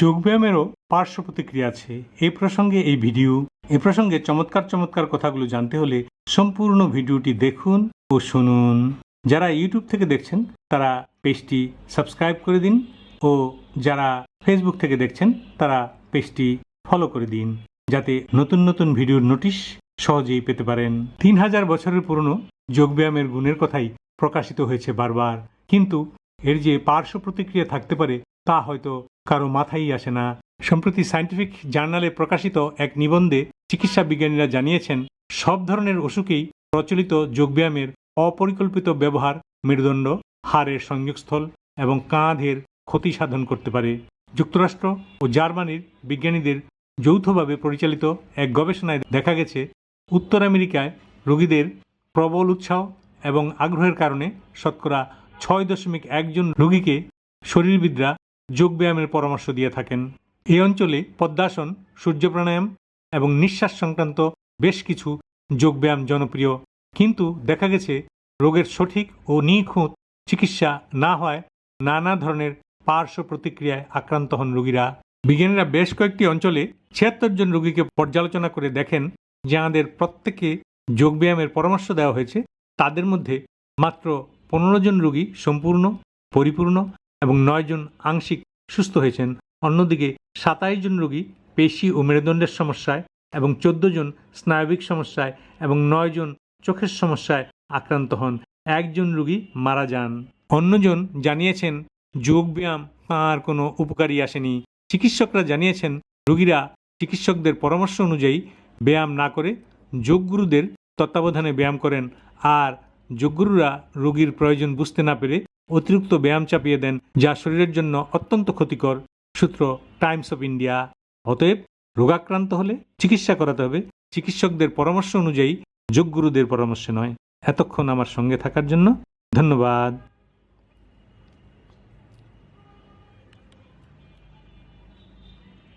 যোগব্যায়ামেরও পার্শ্ব প্রতিক্রিয়া আছে। এই প্রসঙ্গে এই ভিডিও, এ প্রসঙ্গে চমৎকার চমৎকার কথাগুলো জানতে হলে সম্পূর্ণ ভিডিওটি দেখুন ও শুনুন। যারা ইউটিউব থেকে দেখছেন, তারা পেজটি সাবস্ক্রাইব করে দিন ও যারা ফেসবুক থেকে দেখছেন, তারা পেজটি ফলো করে দিন যাতে নতুন নতুন ভিডিওর নোটিশ সহজেই পেতে পারেন। তিন হাজার বছরের পুরনো যোগব্যায়ামের গুণের কথাই প্রকাশিত হয়েছে বারবার। কিন্তু এর যে পার্শ্ব প্রতিক্রিয়া থাকতে পারে, তা হয়তো কারও মাথায় আসে না। সম্প্রতি সায়েন্টিফিক জার্নালে প্রকাশিত এক নিবন্ধে চিকিৎসা বিজ্ঞানীরা জানিয়েছেন, সব ধরনের অসুখেই প্রচলিত যোগব্যায়ামের অপরিকল্পিত ব্যবহার মেরুদণ্ড, হাড়ের সংযোগস্থল এবং কাঁধের ক্ষতি সাধন করতে পারে। যুক্তরাষ্ট্র ও জার্মানির বিজ্ঞানীদের যৌথভাবে পরিচালিত এক গবেষণায় দেখা গেছে, উত্তর আমেরিকায় রোগীদের প্রবল উৎসাহ এবং আগ্রহের কারণে শতকরা ছয় দশমিক একজন রোগীকে শরীরবিদরা যোগব্যায়ামের পরামর্শ দিয়ে থাকেন। এই অঞ্চলে পদ্মাসন সূর্য প্রাণায়াম এবং নিঃশ্বাস সংক্রান্ত বেশ কিছু যোগব্যায়াম জনপ্রিয়। কিন্তু দেখা গেছে, রোগের সঠিক ও নিখুঁত চিকিৎসা না হয় নানা ধরনের পার্শ্ব প্রতিক্রিয়ায় আক্রান্ত হন রোগীরা। বিজ্ঞানীরা বেশ কয়েকটি অঞ্চলে ছিয়াত্তর জন রোগীকে পর্যালোচনা করে দেখেন যে আমাদের প্রত্যেকে যোগব্যায়ামের পরামর্শ দেওয়া হয়েছে, তাদের মধ্যে মাত্র পনেরো জন রোগী সম্পূর্ণ, পরিপূর্ণ এবং নয় জন আংশিক সুস্থ হয়েছেন। অন্যদিকে সাতাইশ জন রোগী পেশি ও মেরুদণ্ডের সমস্যায় এবং চোদ্দ জন স্নায়বিক সমস্যায় এবং নয় জন চোখের সমস্যায় আক্রান্ত হন। একজন রোগী মারা যান। অন্যজন জানিয়েছেন যোগব্যায়াম তাঁর কোনো উপকারী আসেনি। চিকিৎসকরা জানিয়েছেন, রোগীরা চিকিৎসকদের পরামর্শ অনুযায়ী ব্যায়াম না করে যোগগুরুদের তত্ত্বাবধানে ব্যায়াম করেন। আর যোগগুরুরা রোগীর প্রয়োজন বুঝতে না পেরে অতিরিক্ত ব্যায়াম চাপিয়ে দেন, যা শরীরের জন্য অত্যন্ত ক্ষতিকর। সূত্র টাইমস অফ ইন্ডিয়া। অতএব, রোগাক্রান্ত হলে চিকিৎসা করাতে হবে। চিকিৎসকদের পরামর্শ অনুযায়ী যোগগুরুদের পরামর্শ নয়। এতক্ষণ আমার সঙ্গে থাকার জন্য ধন্যবাদ।